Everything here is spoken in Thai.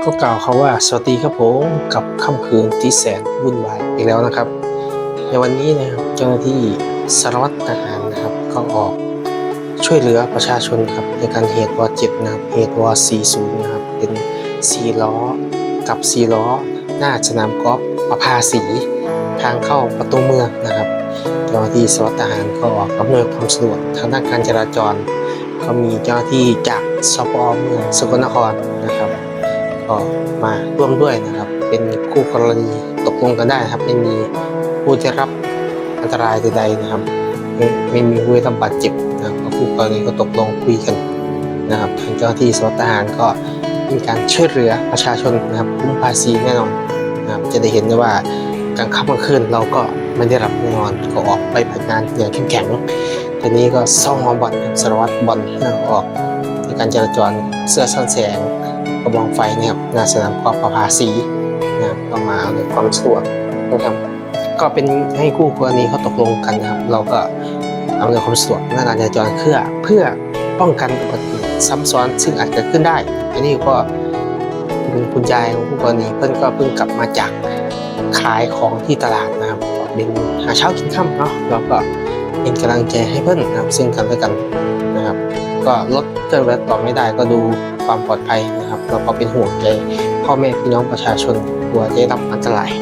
ก็กล่าวคาว่าสวัสดีครับผมกับค่ำคืนที่แสนวุ่นวายอีกแล้วนะครับ ในวันนี้นะครับเจ้าหน้าที่สารวัตรทหารนะครับก็ออกช่วยเหลือประชาชนครับในการเหตุวอเจ็ดนะครับเหตุวอ40นะครับเป็นสี่ล้อกับสี่ล้อ หน้าสนามกอล์ฟประภาสีทางเข้าประตูเมืองนะครับเจ้าหน้าที่สารวัตรทหารก็ออกอำนวยความสะดวกทางด้านการจราจร ก็มีเจ้าหน้าที่จากสปอเมืองสกลนคร ก็มาร่วมด้วยนะครับ เป็นคู่กรณีตกลงกันได้นะครับ ไม่มีผู้ได้รับอันตรายใดๆนะครับไม่ไม่มีผู้ได้รับบาดเจ็บนะครับคู่กรณีก็ตกลงคุยกันนะครับทางเจ้าหน้าที่สวัสดิทหารก็มีการช่วยเหลือประชาชนนะครับคุ้มภาษีแน่นอนนะครับจะได้เห็นได้ว่ากลางค่ำกลางคืนเราก็ไม่ได้รับแน่นอนก็ออกไปผัดงานอย่างเข้มแข็งทีนี้ก็ซ่องมาบอลครัสารวัตรบอลนะครับออกในการจราจรเสื้อซ่อนแสง กระบองไฟเนี่ยครับนาสนามกอล์ฟประภาสีนะครับก็มาเอาในความสะดวกนะครับก็เป็นให้คู่กรณีเขาตกลงกันนะครับ เราก็เอาในความสะดวกในการจราจรเพื่อเพื่อป้องกันอุบัติเหตุซ้ำซ้อนซึ่งอาจเกิดขึ้นได้ อันนี้ก็คุณคุณยายของคู่กรณีเพื่อนก็เพิ่งกลับมาจากขายของที่ตลาดนะครับเป็นหาเช้ากินค่ำเนาะเราก็เป็นกำลังใจให้เพื่อนนะครับซึ่งกันและกันนะครับ ก็ลดเครื่องแวต่อไม่ได้ก็ดูความปลอดภัยนะครับเราก็เป็นห่วงใจพ่อแม่พี่น้องประชาชนกลัวจะได้รับอันตราย